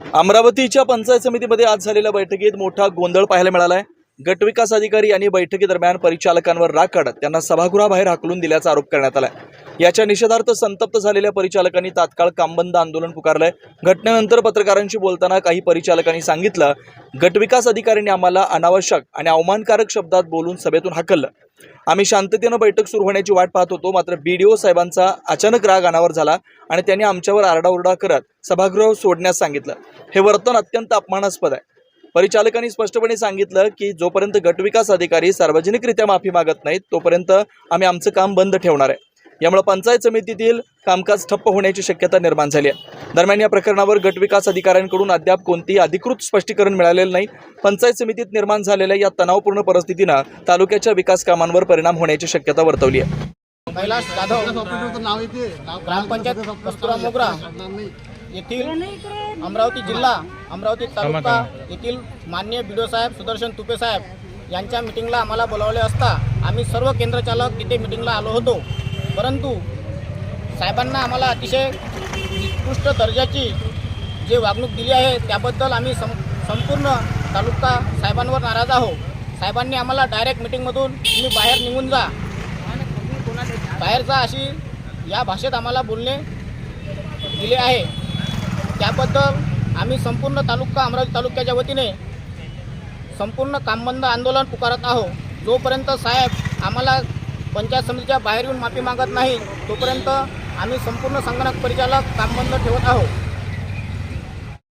अमरावतीच्या पंचायत समितीमध्ये आज झालेल्या बैठकीत मोठा गोंधळ पाहायला मिळाला आहे गटविकास अधिकारी यांनी बैठकीदरम्यान परिचालकांवर राग काढत त्यांना सभागृहाबाहेर हाकलून दिल्याचा आरोप करण्यात आलाय. याच्या निषेधार्थ संतप्त झालेल्या परिचालकांनी तात्काळ कामबंद आंदोलन पुकारलंय. घटनेनंतर पत्रकारांशी बोलताना काही परिचालकांनी सांगितलं गटविकास अधिकाऱ्यांनी आम्हाला अनावश्यक आणि अवमानकारक शब्दात बोलून सभेतून हाकललं. आम्ही शांततेनं बैठक सुरू होण्याची वाट पाहत होतो मात्र बी डी ओ साहेबांचा अचानक राग अनावर झाला आणि त्यांनी आमच्यावर आरडाओरडा करत सभागृह सोडण्यास सांगितलं. हे वर्तन अत्यंत अपमानास्पद आहे. परिचालकांनी स्पष्टपणे सांगितलं की जोपर्यंत गटविकास अधिकारी सार्वजनिकरित्या माफी मागत नाहीत तोपर्यंत आम्ही आमचं काम बंद ठेवणार आहे. यामुळे पंचायत समितीतील कामकाज ठप्प होण्याची शक्यता निर्माण झाली आहे. दरम्यान या प्रकरणावर गटविकास अधिकाऱ्यांकडून अद्याप कोणतेही अधिकृत स्पष्टीकरण मिळालेलं नाही. पंचायत समितीत निर्माण झालेल्या या तणावपूर्ण परिस्थितीनं तालुक्याच्या विकास कामांवर परिणाम होण्याची शक्यता वर्तवली आहे. कैलास जाधव. ग्रामपंचायत कस्तुरा मोगरा. येथील अमरावती जिल्हा अमरावती तालुका येथील मान्य बी साहेब सुदर्शन तुपे साहेब यांच्या मिटिंगला आम्हाला बोलावले असता आम्ही सर्व केंद्रचालक तिथे मिटिंगला आलो होतो. परंतु साहेबांना आम्हाला अतिशय उत्कृष्ट दर्जाची जे वागणूक दिली आहे त्याबद्दल आम्ही सं संपूर्ण तालुका साहेबांवर नाराज आहो साहेबांनी आम्हाला डायरेक्ट मिटिंगमधून तुम्ही बाहेर निघून जा. बाहेर जा अशी या भाषेत आम्हाला बोलणे दिले आहे. त्याबद्दल आम्ही संपूर्ण तालुका अमरावती तालुक्याच्या वतीने संपूर्ण कामबंद आंदोलन पुकारत आहो जोपर्यंत साहेब आम्हाला पंचायत समितीच्या बाहेर येऊन माफी मागत नाही तोपर्यंत आम्ही संपूर्ण संगणक परिचालक कामबंद ठेवत आहोत.